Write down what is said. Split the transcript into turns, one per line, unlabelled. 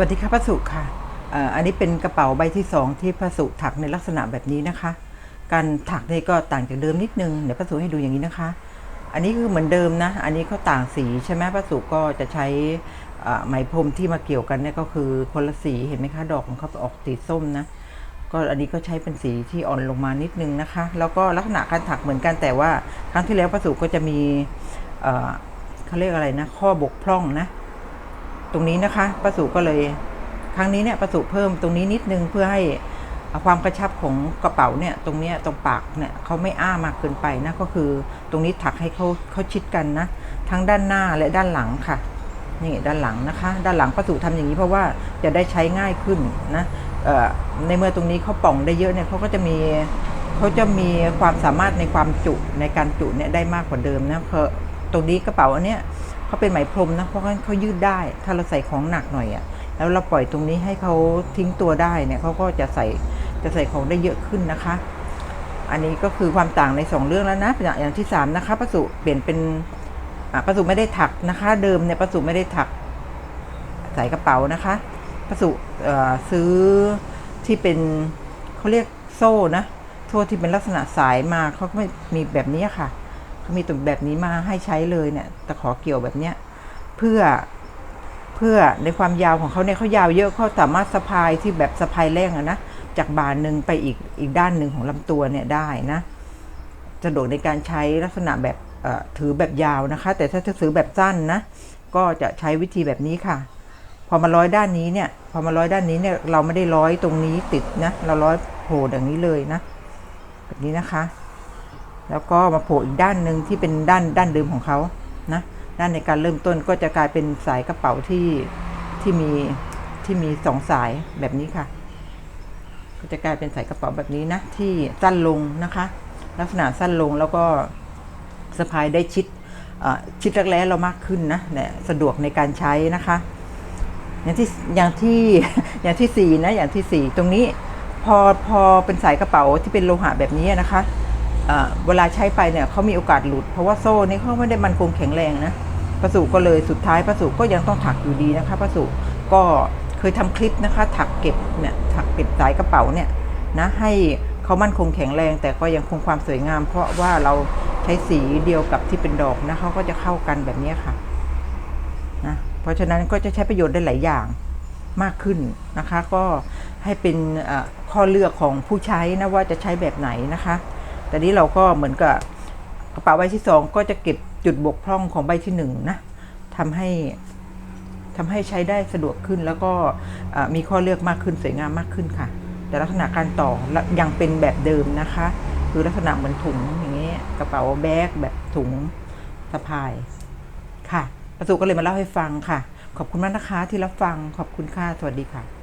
วัสดีค่ะพระสุค่ะอันนี้เป็นกระเป๋าใบที่สองที่พระสุถักในลักษณะแบบนี้นะคะ การถักนี่ก็ต่างจากเดิมนิดนึงเดี๋ยวพระสุให้ดูอย่างนี้นะคะ อันนี้คือเหมือนเดิมนะ อันนี้เขาต่างสีใช่ไหมพระสุก็จะใช้ไหมพรมที่มาเกี่ยวกันเนี่ยก็คือคนละสีเห็นไหมคะดอกของเขาออกสีส้มนะ ก็อันนี้ก็ใช้เป็นสีที่อ่อนลงมานิดนึงนะคะ แล้วก็ลักษณะการถักเหมือนกันแต่ว่าครั้งที่แล้วพระสุก็จะมีเขาเรียกอะไรนะ ข้อบกพร่องนะ ตรงนี้นะคะประสูก็เลย ครั้งนี้เนี่ยประสูเพิ่มตรงนี้นิดนึงเพื่อให้ความกระชับของกระเป๋าเนี่ยตรงเนี้ยตรงปากเนี่ยเขาไม่อ้ามากเกินไปนะก็คือตรงนี้ถักให้เขาเขาชิดกันนะ ทั้งด้านหน้าและด้านหลังค่ะนี่ด้านหลังนะคะ ด้านหลังประสูทำอย่างนี้เพราะว่าจะได้ใช้ง่ายขึ้นนะในเมื่อตรงนี้เขาป่องได้เยอะเนี่ยเขาก็จะมีเขาจะมีความสามารถในความจุในการจุเนี่ยได้มากกว่าเดิมนะเพราะ ตรงนี้กระเป๋าอันเนี้ยเขาเป็นไหมพรมนะเพราะงั้นเขายืดได้ ถ้าเราใส่ของหนักหน่อยอะ่ะแล้วเราปล่อยตรงนี้ให้เขาทิ้งตัวได้เนี่ยเขาก็จะใส่จะใส่ของได้เยอะขึ้นนะคะ อันนี้ก็คือความต่างในสองเรื่องแล้วนะอย่างอย่างที่สามนะคะประสุเปลี่ยนเป็นประสุไม่ได้ถักนะคะ เดิมเนี่ยประสุไม่ได้ถักใส่กระเป๋านะคะประสุเอ่อซื้อที่เป็นเขาเรียกโซ่นะโซ่ที่เป็นลักษณะสายมาเขาก็ไม่มีแบบนี้ค่ะ มีตุ่มแบบนี้มาให้ใช้เลยเนี่ยตะขอเกี่ยวแบบเนี้ยเพื่อเพื่อในความยาวของเขาเนี่ยเขายาวเยอะเขาสามารถสะพายที่แบบสะพายแรงอะนะจากบานหนึ่งไปอีกอีกด้านหนึ่งของลำตัวเนี่ยได้นะสะดวกในการใช้ลักษณะแบบถือแบบยาวนะคะ แต่ถ้าจะถือแบบสั้นนะ ก็จะใช้วิธีแบบนี้ค่ะ พอมาร้อยด้านนี้เนี่ย พอมาร้อยด้านนี้เนี่ยเราไม่ได้ร้อยตรงนี้ติดนะ เราร้อยโผล่อย่างนี้เลยนะ แบบนี้นะคะ แล้วก็มาโผล่อีกด้านหนึ่งที่เป็นด้านด้านเดิมของเขานะด้านในการเริ่มต้นก็จะกลายเป็นสายกระเป๋าที่ที่มีที่มีสองสายแบบนี้ค่ะ ก็จะกลายเป็นสายกระเป๋าแบบนี้นะที่สั้นลงนะคะ ลักษณะสั้นลงแล้วก็สะพายได้ชิดชิดรักแร้เรามากขึ้นนะเนี่ยสะดวกในการใช้นะคะ อย่างที่อย่างที่อย่างที่สี่นะอย่างที่สี่ตรงนี้พอพอเป็นสายกระเป๋าที่เป็นโลหะแบบนี้นะคะ เวลาใช้ไปเนี่ยเขามีโอกาสหลุด เพราะว่าโซ่นี่เขาไม่ได้มันคงแข็งแรงนะประสูก็เลยสุดท้ายประสูก็ยังต้องถักอยู่ดีนะคะประสูก็เคยทำคลิปนะคะ ถักเก็บเนี่ยถักเก็บสายกระเป๋าเนี่ยนะให้เขามั่นคงแข็งแรง แต่ก็ยังคงความสวยงาม เพราะว่าเราใช้สีเดียวกับที่เป็นดอกนะเขาก็จะเข้ากันแบบนี้ค่ะนะเพราะฉะนั้นก็จะใช้ประโยชน์ได้หลายอย่างมากขึ้นนะคะ ก็ให้เป็นข้อเลือกของผู้ใช้นะว่าจะใช้แบบไหนนะคะ แต่นี้เราก็เหมือนกับกระเป๋าใบที่สองก็จะเก็บจุดบกพร่องของใบที่หนึ่งนะทำให้ทำให้ใช้ได้สะดวกขึ้นแล้วก็มีข้อเลือกมากขึ้นสวยงามมากขึ้นค่ะ แต่ลักษณะการต่อยังเป็นแบบเดิมนะคะ คือลักษณะเหมือนถุงอย่างนี้กระเป๋าแบกแบบถุงสะพายค่ะประสูก็เลยมาเล่าให้ฟังค่ะ ขอบคุณมากนะคะที่รับฟังขอบคุณค่ะสวัสดีค่ะ